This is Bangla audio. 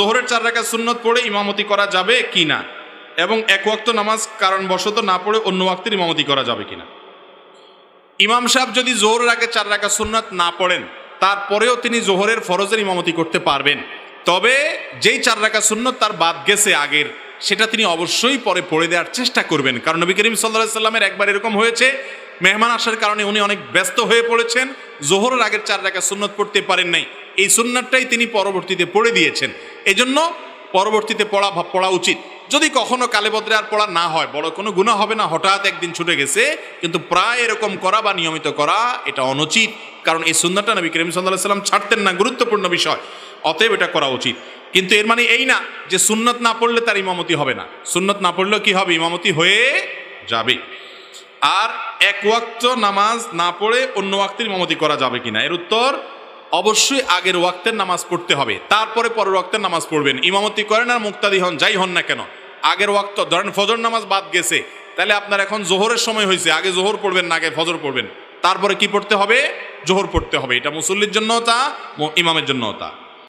জোহরের চার রাকাত সুন্নত পড়ে ইমামতি করা যাবে কি না? এবং এক ওয়াক্ত নামাজ কারণবশত না পড়ে অন্য ওয়াক্তের ইমামতি করা যাবে কি না? ইমাম সাহেব যদি জোহরের আগে চার রাকাত সুন্নত না পড়েন, তারপরেও তিনি জোহরের ফরজের ইমামতি করতে পারবেন। তবে যেই চার রাকাত সুন্নত তার বাদ গেছে আগের, সেটা তিনি অবশ্যই পরে পড়ে দেওয়ার চেষ্টা করবেন। কারণ নবী করিম সাল্লাহ সাল্লামের একবার এরকম হয়েছে, মেহমান আসার কারণে উনি অনেক ব্যস্ত হয়ে পড়েছেন, জোহরের আগের চার রাকাত সুন্নত পড়তে পারেন নাই। এই সুন্নাতটাই তিনি পরবর্তীতে পড়ে দিয়েছেন। এজন্য পরবর্তীতে পড়া পড়া উচিত। যদি কখনো কালেবদ্রে আর পড়া না হয়, বড় কোনো গুণা হবে না, হঠাৎ একদিন ছুটে গেছে, কিন্তু প্রায় এরকম করা বা নিয়মিত করা, এটা অনুচিত। কারণ এই সুন্নাতটা নবী করিম সাল্লাহ সাল্লাম ছাড়তেন না, গুরুত্বপূর্ণ বিষয়। অতএব এটা করা উচিত। কিন্তু এর মানে এই না যে সুন্নত না পড়লে তার ইমামতি হবে না। সুন্নত না পড়লেও কি হবে? ইমামতি হয়ে যাবে। আর এক ওয়াক্ত নামাজ না পড়ে অন্য ওয়াক্তের ইমামতি করা যাবে কিনা? এর উত্তর অবশ্যই আগের ওয়াক্তের নামাজ পড়তে হবে। তারপরে পরের ওয়াক্তের নামাজ পড়বেন। ইমামতি করেন আর মুক্তাদি হন, যাই হন না কেন। আগের ওয়াক্ত, ধরেন ফজর নামাজ বাদ গেছে, তাহলে আপনার এখন জোহরের সময় হয়েছে। আগে জোহর পড়বেন না, আগে ফজর পড়বেন। তারপরে কি পড়তে হবে? জোহর পড়তে হবে। এটা মুসল্লির জন্য তা ইমামের জন্য তা।